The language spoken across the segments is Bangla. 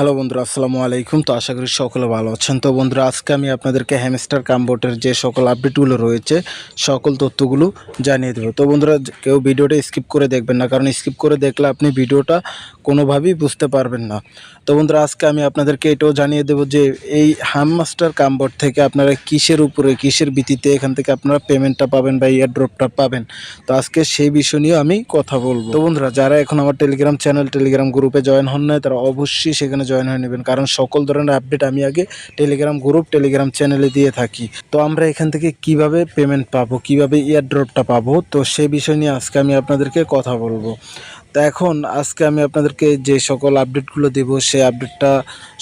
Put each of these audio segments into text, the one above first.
হ্যালো বন্ধুরা, আসসালামু আলাইকুম। তো আশা করি সকলে ভালো আছেন। তো বন্ধুরা, আজকে আমি আপনাদেরকে হ্যামস্টার কাম্বোটের যে সকল আপডেটগুলো রয়েছে, সকল তথ্যগুলো জানিয়ে দেবো। তো বন্ধুরা, কেউ ভিডিওটা স্কিপ করে দেখবেন না, কারণ স্কিপ করে দেখলে আপনি ভিডিওটা কোনোভাবেই বুঝতে পারবেন না। তো বন্ধুরা, আজকে আমি আপনাদেরকে এটাও জানিয়ে দেবো যে এই হামমাস্টার কামবোর্ড থেকে আপনারা কিসের উপরে, কিসের ভিত্তিতে এখান থেকে আপনারা পেমেন্টটা পাবেন বা ইয়ার ড্রপটা পাবেন। তো আজকে সেই বিষয় নিয়েও আমি কথা বলব। তো বন্ধুরা, যারা এখন আমার টেলিগ্রাম চ্যানেল টেলিগ্রাম গ্রুপে জয়েন হন না তারা অবশ্যই সেখানে জয়েন হয়ে নেবেন। কারণ সকল ধরনের আপডেট আমি আগে টেলিগ্রাম গ্রুপ টেলিগ্রাম চ্যানেলে দিয়ে থাকি। তো আমরা এখান থেকে কীভাবে পেমেন্ট পাবো, কীভাবে ইয়ার ড্রপটা পাবো, তো সেই বিষয় নিয়ে আজকে আমি আপনাদেরকে কথা বলব। তো এখন আজকে আমি আপনাদেরকে যে সকল আপডেটগুলো দেব, সেই আপডেটটা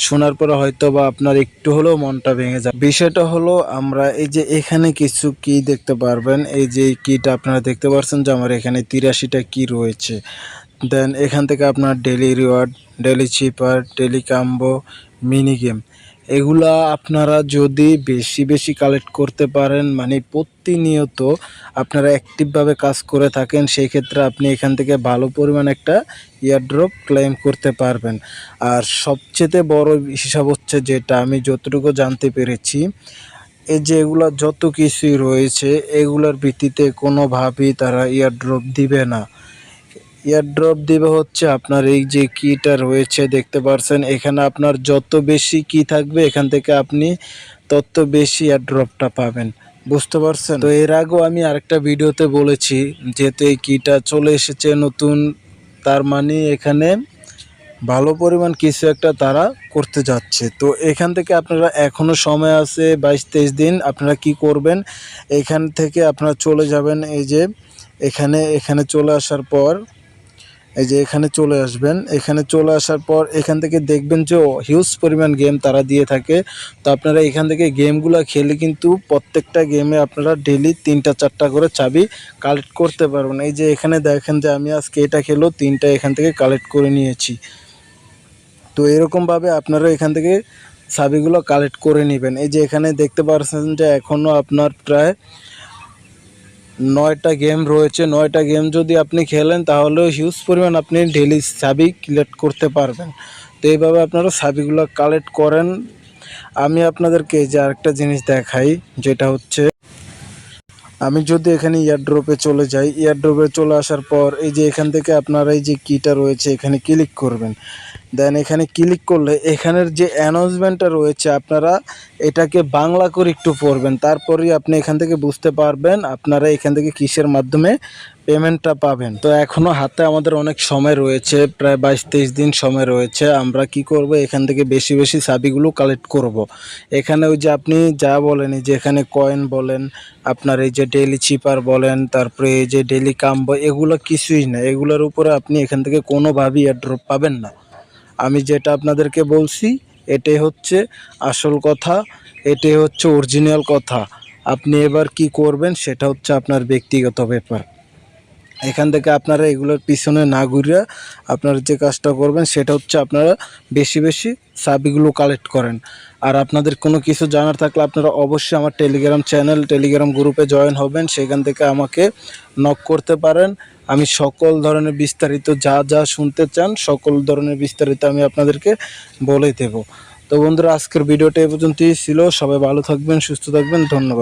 শোনার পরে হয়তো বা আপনার একটু হলেও মনটা ভেঙে যাবে। বিষয়টা হলো, আমরা এই যে এখানে কিছু কি দেখতে পারবেন, এই যে কিটা আপনারা দেখতে পাচ্ছেন যে আমার এখানে তিরাশিটা কি রয়েছে। দেন এখান থেকে আপনার daily reward daily cipher daily combo mini game এগুলা আপনারা যদি বেশি বেশি কালেক্ট করতে পারেন মানে প্রতিনিয়ত আপনারা অ্যাক্টিভভাবে কাজ করে থাকেন, সেই ক্ষেত্রে আপনি এখান থেকে ভালো পরিমাণ একটা ইয়ারড্রপ ক্লেম করতে পারবেন। আর সবচেয়ে বড় হিসাব হচ্ছে যেটা, আমি যতটুকু জানতে পেরেছি, এই যে এগুলা যত কিছুই রয়েছে, এগুলোর ভিত্তিতে কোনোভাবেই তারা ইয়ারড্রপ দিবে না। এয়ারড্রপ দেবে হচ্ছে আপনার এই যে কিটা রয়েছে, দেখতে পারছেন। এখানে আপনার যত বেশি কি থাকবে, এখান থেকে আপনি তত বেশি এয়ারড্রপটা পাবেন। বুঝতে পারছেন? তো এর আগেও আমি আরেকটা ভিডিওতে বলেছি, যেহেতু এই কিটা চলে এসেছে নতুন, তার মানে এখানে ভালো পরিমাণ কিছু একটা তারা করতে যাচ্ছে। তো এখান থেকে আপনারা এখনও সময় আছে বাইশ তেইশ দিন, আপনারা কি করবেন? এখান থেকে আপনারা চলে যাবেন, এই যে এখানে এখানে চলে আসার পর এই যে এখানে চলে আসবেন। এখানে চলে আসার পর এখান থেকে দেখবেন যে হিউজ পরিমাণ গেম তারা দিয়ে থাকে। তো আপনারা এখান থেকে গেমগুলো খেলে কিন্তু প্রত্যেকটা গেমে আপনারা ডেলি তিনটা, চারটা করে চাবি কালেক্ট করতে পারবেন। এই যে এখানে দেখেন যে, আমি আজকে এটা খেলো, তিনটা এখান থেকে কালেক্ট করে নিয়েছি। তো এরকমভাবে আপনারা এখান থেকে চাবিগুলো কালেক্ট করে নেবেন। এই যে এখানে দেখতে পাচ্ছেন যে এখনও আপনার প্রায় নয়টা গেম রয়েছে। নয়টা গেম যদি আপনি খেলেন তাহলে হিউজ পরিমাণ আপনি ডেলি সাবি কালেক্ট করতে পারবেন। তো এইভাবে আপনারা সাবিগুলো কালেক্ট করেন। আমি আপনাদেরকে যে আরেকটা জিনিস দেখাই, যেটা হচ্ছে, আমি যদি এখানে ইয়ারড্রপে চলে যাই ইয়ারড্রপে চলে আসার পর এই যে এখান থেকে আপনারা এই যে কিটা রয়েছে, এখানে ক্লিক করবেন। দেন এখানে ক্লিক করলে এখানের যে অ্যানাউন্সমেন্টটা রয়েছে, আপনারা এটাকে বাংলা করে একটু পড়বেন। তারপরেই আপনি এখান থেকে বুঝতে পারবেন আপনারা এখান থেকে কিসের মাধ্যমে পেমেন্টটা পাবেন। তো এখনও হাতে আমাদের অনেক সময় রয়েছে, প্রায় বাইশ তেইশ দিন সময় রয়েছে। আমরা কি করব? এখান থেকে বেশি বেশি চাবিগুলো কালেক্ট করব। এখানে ওই যে আপনি যা বলেন যে এখানে কয়েন বলেন, আপনার এই যে ডেলি চিপার বলেন, তারপরে এই যে ডেলি কাম্বো, এগুলো কিছুই না। এগুলোর উপরে আপনি এখান থেকে কোনোভাবেই এয়ারড্রপ পাবেন না। আমি যেটা আপনাদেরকে বলছি, এটাই হচ্ছে আসল কথা, এটাই হচ্ছে অরিজিনাল কথা। আপনি এবার কি করবেন, সেটা হচ্ছে আপনার ব্যক্তিগত ব্যাপার। এখান থেকে আপনারা এগুলোর পিছনে না ঘুরিয়ে আপনারা যে কাজটা করবেন, সেটা হচ্ছে আপনারা বেশি বেশি চাবিগুলো কালেক্ট করেন। আর আপনাদের কোনো কিছু জানার থাকলে আপনারা অবশ্যই আমার টেলিগ্রাম চ্যানেল টেলিগ্রাম গ্রুপে জয়েন হবেন। সেখান থেকে আমাকে নক করতে পারেন। আমি সকল ধরনের বিস্তারিত যা যা শুনতে চান, সকল ধরনের বিস্তারিত আমি আপনাদেরকে বলে দেব। তো বন্ধুরা, আজকের ভিডিওটা এ পর্যন্তই ছিল। সবাই ভালো থাকবেন, সুস্থ থাকবেন। ধন্যবাদ।